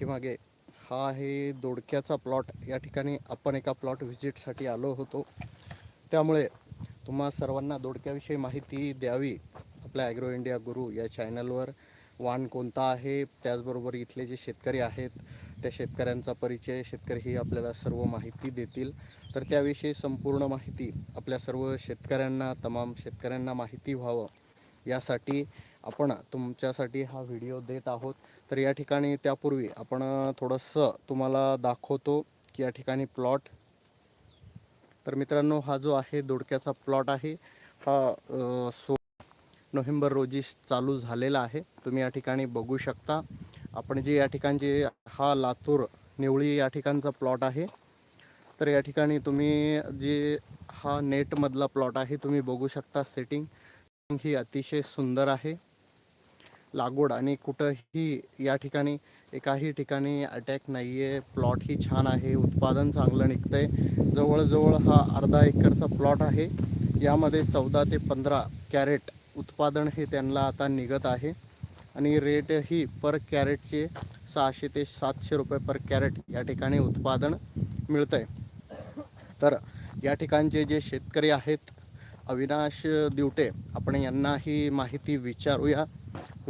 पाठीमागे. हा आहे दोडक्याचा प्लॉट या ठिकाणी आपण एका प्लॉट व्हिजिटसाठी आलो होतो. त्यामुळे तुम्हा सर्वांना दोडक्याविषयी माहिती द्यावी. आपल्या ॲग्रो इंडिया गुरु या चॅनलवर वाण कोणता आहे? त्याचबरोबर इथले जे शेतकरी आहेत त्या शेतकऱ्यांचा परिचय शेतकरी ही आपल्याला सर्व माहिती देतील. तर त्याविषयी संपूर्ण माहिती आपल्या सर्व शेतकऱ्यांना तमाम शेतकऱ्यांना माहिती व्हावं. यासाठी आपण तुमच्यासाठी हा व्हिडिओ देत आहोत. तर या ठिकाणी त्यापूर्वी आपण थोडंसं तुम्हाला दाखवतो की या ठिकाणी प्लॉट तर मित्रांनो हा जो आहे दोडक्याचा प्लॉट आहे हा सो नोव्हेंबर रोजी चालू झालेला आहे. तुम्ही या ठिकाणी बघू शकता. आपण जे या ठिकाणचे हा लातूर निवळी या ठिकाणचा प्लॉट आहे. तर या ठिकाणी तुम्ही जे हा नेटमधला प्लॉट आहे तुम्ही बघू शकता सेटिंग ही अतिशय सुंदर आहे. लागवड आणि कुठंही या ठिकाणी एकाही ठिकाणी अटॅक नाही आहे प्लॉट ही छान आहे. उत्पादन चांगलं निघतं आहे जवळजवळ हा अर्धा एकरचा प्लॉट आहे. यामध्ये चौदा ते पंधरा कॅरेट उत्पादन हे त्यांना आता निघत आहे. आणि रेट ही पर कॅरेटचे सहाशे ते सातशे रुपये पर कॅरेट या ठिकाणी उत्पादन मिळतं आहे तर या ठिकाणचे जे शेतकरी आहेत अविनाश दिवटे आपण यांना ही माहिती विचारूया.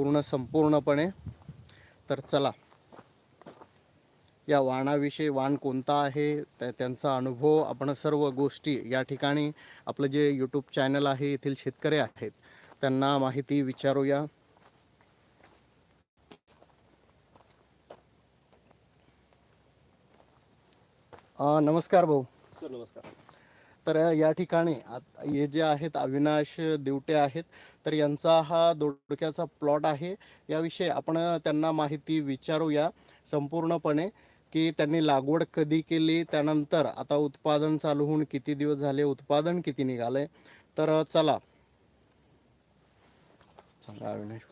पूर्ण संपूर्णपणे. तर चला. या वाणाविषयी वाण कोणता आहे? त्या त्यांचा अनुभव आपण सर्व गोष्टी या ठिकाणी आपलं जे यूट्यूब चॅनल आहे येथील शेतकरी आहेत त्यांना माहिती विचारूया. नमस्कार भाऊ. सर नमस्कार. तर या ठिकाणी हे जे आहेत अविनाश दिवटे आहेत तर यांचा हा दोडक्याचा प्लॉट आहे. याविषयी आपण त्यांना माहिती विचारूया संपूर्णपणे की त्यांनी लागवड कधी केली त्यानंतर आता उत्पादन चालू होऊन किती दिवस झाले उत्पादन किती निघालंय? तर चला.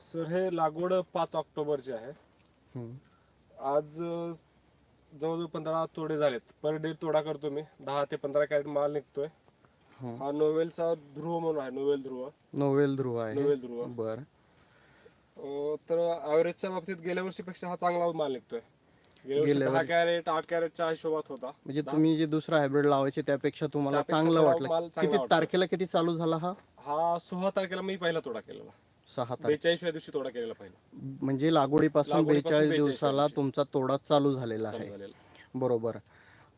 सर हे लागवड पाच ऑक्टोबरची आहे. आज जवळजवळ पंधरा तोडे झालेत. पर डे तोडा करतो मी. दहा ते पंधरा कॅरेट माल निघतोय. हं. हा नोवेलचा ध्रुव म्हणून आहे नोवेल ध्रुव. नोवेल ध्रुव आहे. नोवेल ध्रुव. बर. अ, तर ॲव्हरेजच्या बाबतीत गेल्या वर्षीपेक्षा हा चांगला माल निघतोय. गेल्या वर्षी गेल्या दहा कॅरेट आठ कॅरेटच्या हिशोबात होता. म्हणजे तुम्ही जे दुसरा हायब्रिड लावायचे त्यापेक्षा तुम्हाला त्यापेक्षा चांगलं वाटलं. माल चांगला किती वाटला. तारखेला किती चालू झाला हा? हा सोळा तारखेला मी पहिला तोडा केलेला. सहा तारीख. बेचाळीसव्या दिवशी तोडा केलेला पहिला म्हणजे लागवडीपासून लागवडीपासून बेचाळीस 42 दिवसाला दिवशी. तुमचा तोडा चालू झालेला चालू आहे. झालेला. बरोबर.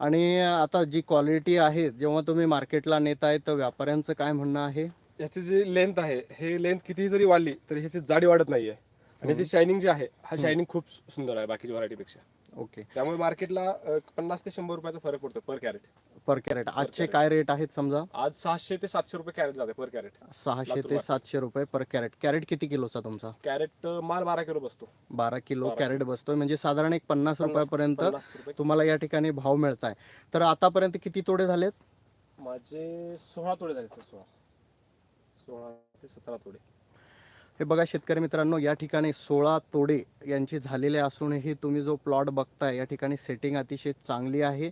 आणि आता जी क्वालिटी आहे जेव्हा तुम्ही मार्केटला नेताय तर व्यापाऱ्यांचं काय म्हणणं आहे? याची जी लेंथ आहे हे लेंथ किती जरी वाढली तरी ह्याची जाडी वाढत नाहीये. आणि याची शायनिंग जी आहे हा शायनिंग खूप सुंदर आहे बाकीच्या व्हरायटीपेक्षा ओके. त्यामुळे मार्केटला पन्नास ते शंभर रुपयाचा फरक पडतो पर कॅरेट पर कॅरेट आजचे काय रेट आहेत समजा? आज सहाशे ते सातशे रुपये कॅरेट जाते पर कॅरेट सहाशे ते. सातशे रुपये पर कॅरेट कॅरेट किती किलोचा तुमचा? कॅरेट माल बारा किलो बसतो. बारा किलो कॅरेट बसतोय. म्हणजे साधारण एक पन्नास रुपयापर्यंत तुम्हाला या ठिकाणी भाव मिळत आहे तर आतापर्यंत किती तोडे झालेत? माझे सोळा तोडे झाले सर सोळा. सोळा ते सतरा तोडे. हे बघा शेतकरी मित्रांनो या ठिकाणी सोळा तोडे यांचे झालेले असूनही तुम्ही जो प्लॉट बघताय या ठिकाणी सेटिंग अतिशय चांगली आहे.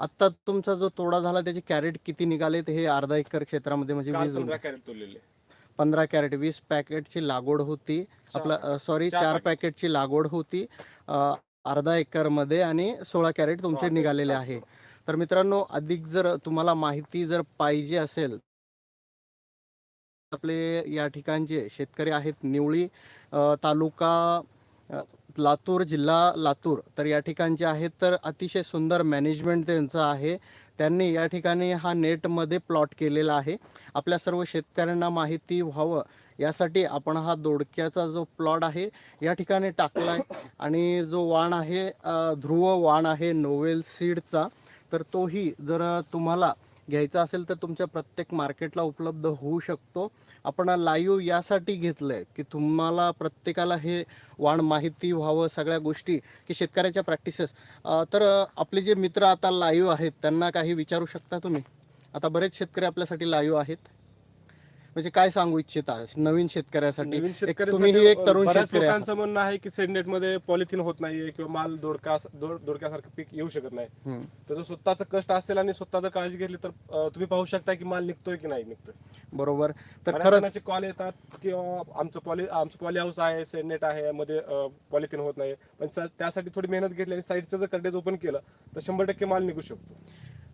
आत्ता तुमचा जो तोडा झाला त्याचे कॅरेट किती निघालेत हे अर्धा एकर क्षेत्रामध्ये म्हणजे काल वीस पंधरा कॅरेट तोडलेले. पंधरा कॅरेट वीस पॅकेटची लागवड होती. आपला सॉरी चार. पॅकेटची लागवड होती अ, अर्धा एकरमध्ये आणि सोळा कॅरेट तुमचे निघालेले आहे. तर मित्रांनो अधिक जर तुम्हाला माहिती जर पाहिजे असेल आपले या ठिकाणचे शेतकरी आहेत निवळी अ, तालुका अ, लातूर जिल्हा लातूर तर या ठिकाणचे आहेत तर अतिशय सुंदर मॅनेजमेंट त्यांचं आहे. त्यांनी या ठिकाणी हा नेटमध्ये प्लॉट केलेला आहे. आपल्या सर्व शेतकऱ्यांना माहिती व्हावं. यासाठी आपण हा दोडक्याचा जो प्लॉट आहे या ठिकाणी टाकला आहे आणि जो वाण आहे ध्रुव वाण आहे नोवेल सीडचा तर तोही जर तुम्हाला घ्यायचा असेल तर तुमच्या प्रत्येक मार्केटला उपलब्ध होऊ शकतो. आपण लाईव्ह यासाठी घेतलं आहे की तुम्हाला प्रत्येकाला हे वाण माहिती व्हावं सगळ्या गोष्टी की शेतकऱ्याच्या प्रॅक्टिसेस तर आपले जे मित्र आता लाईव्ह आहेत त्यांना काही विचारू शकता तुम्ही? आता बरेच शेतकरी आपल्यासाठी लाईव्ह आहेत. म्हणजे काय सांगू इच्छिता? नवीन शेतकऱ्यासाठी. नवीन एक तुम्हीही एक तरुण बऱ्याच शेतकरी आहात. लोकांचं म्हणणं आहे की सेडनेटमध्ये पॉलिथिन होत नाहीये किंवा माल दोडका दोड- दोडक्यासारखं पीक येऊ शकत नाही. हम्म. जो स्वतःचं कष्ट असेल आणि स्वतःचं काळजी घेतली तर अं, तुम्ही पाहू शकता की माल निघतोय की नाही निघतोय. बरोबर. तर खरंच कॉल येतात की अं, आमचं पॉली आमचं पॉली हाऊस आहे सेडनेट आहे यामध्ये पॉलिथिन होत नाही पण सा- त्यासाठी थोडी मेहनत घेतली आणि साईडचं जर कर्टेज ओपन केलं तर शंभर टक्के माल निघू शकतो.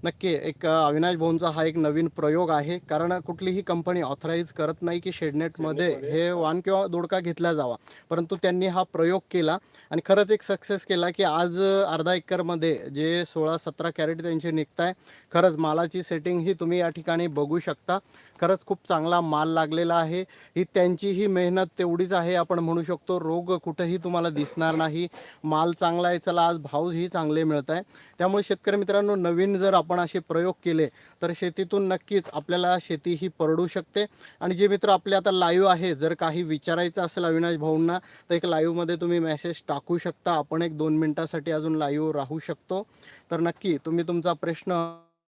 नक्की एक अविनाश भाऊंचा हा एक नवीन प्रयोग आहे. कारण कुठलीही कंपनी ऑथराईज करत नाही की शेडनेटमध्ये हे वाण किंवा दोडका घेतला जावा. परंतु त्यांनी हा प्रयोग केला आणि खरंच एक सक्सेस केला की आज अर्धा एकरमध्ये जे सोळा सतरा कॅरेट त्यांचे निघताय खरंच मालाची सेटिंग ही तुम्ही या ठिकाणी बघू शकता. खरंच खूप चांगला माल लागलेला आहे. ही त्यांचीही मेहनत तेवढीच आहे आपण म्हणू शकतो. रोग कुठंही तुम्हाला दिसणार नाही. माल चांगला आहे चला आज भावही चांगले मिळत आहे त्यामुळे शेतकरी मित्रांनो नवीन जर आपण आपण असे प्रयोग केले तर शेतीतून नक्कीच आपल्याला शेती ही परडू शकते. आणि जे मित्र आपले आता लाईव्ह आहे जर काही विचारायचं असेल अविनाश भाऊंना तर एक लाईव्हमध्ये तुम्ही मेसेज टाकू शकता. आपण एक दोन मिनटासाठी अजून लाईव्ह राहू शकतो. तर नक्की तुम्ही तुमचा प्रश्न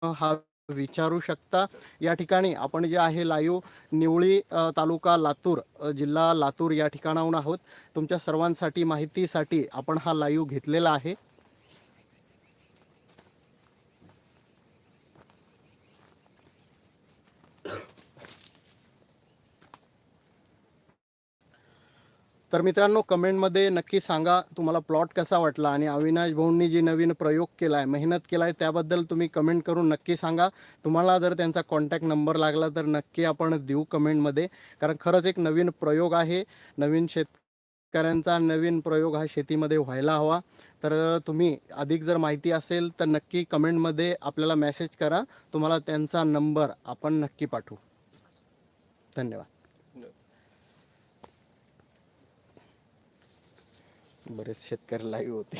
हा विचारू शकता. या ठिकाणी आपण जे आहे लाईव्ह निवळी तालुका लातूर जिल्हा लातूर या ठिकाणाहून आहोत. तुमच्या सर्वांसाठी माहितीसाठी आपण हा लाईव्ह घेतलेला आहे. तर मित्रांनो कमेंटमध्ये नक्की सांगा तुम्हाला प्लॉट कसा वाटला आणि अविनाश भाऊंनी जी नवीन प्रयोग केला आहे मेहनत केला आहे त्याबद्दल तुम्ही कमेंट करून नक्की सांगा. तुम्हाला जर त्यांचा कॉन्टॅक्ट नंबर लागला तर नक्की आपण देऊ कमेंटमध्ये कारण खरंच एक नवीन प्रयोग आहे. नवीन शेतकऱ्यांचा नवीन प्रयोग हा शेतीमध्ये व्हायला हवा. तर तुम्ही अधिक जर माहिती असेल तर नक्की कमेंटमध्ये आपल्याला मेसेज करा. तुम्हाला त्यांचा नंबर आपण नक्की पाठवू. धन्यवाद. बरेच शेतकरी लाईव्ह होते.